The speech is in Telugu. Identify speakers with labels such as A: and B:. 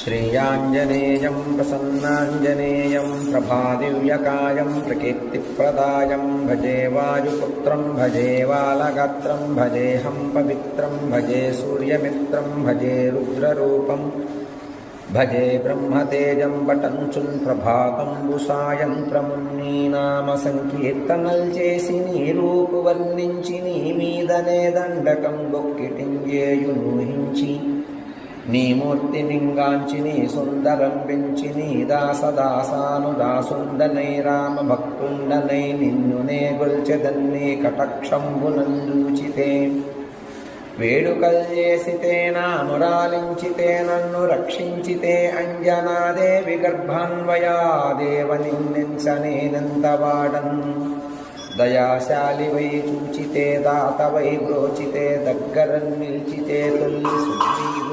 A: श्रेयाञ्जनेयं प्रसन्नाञ्जनेयं प्रभादिव्यकायं प्रकीर्तिप्रदायं भजे वायुपुत्रं भजे बालगात्रं भजेऽहं पवित्रं भजे सूर्यमित्रं भजे रुद्ररूपम् భజే బ్రహ్మతేజం పటంచున్ ప్రభాతంబుసాయంత్రమున్నీ నామ సంకీర్తనల్ చేసి నీ రూపు వర్ణించి నీ మీదనే దండకం బొక్కిటింజేయు నూహించి నీ మూర్తి నీ సుందరం పెంచి నీ దాసదాసాను రామ భక్తుండనై నిన్నునే గొల్చెదన్నే కటక్షంబునందూచితే. వేడుకల్ చేసితే నామురాలించితే నన్ను రక్షించితే అంజనాదేవి గర్భాన్వయాదేవ నిన్నెంచనేనంతవాడన్ దయాశాలివై చూచితే దాత వై బ్రోచితే దగ్గర నిల్చితే తొల్లి సుగ్రీవు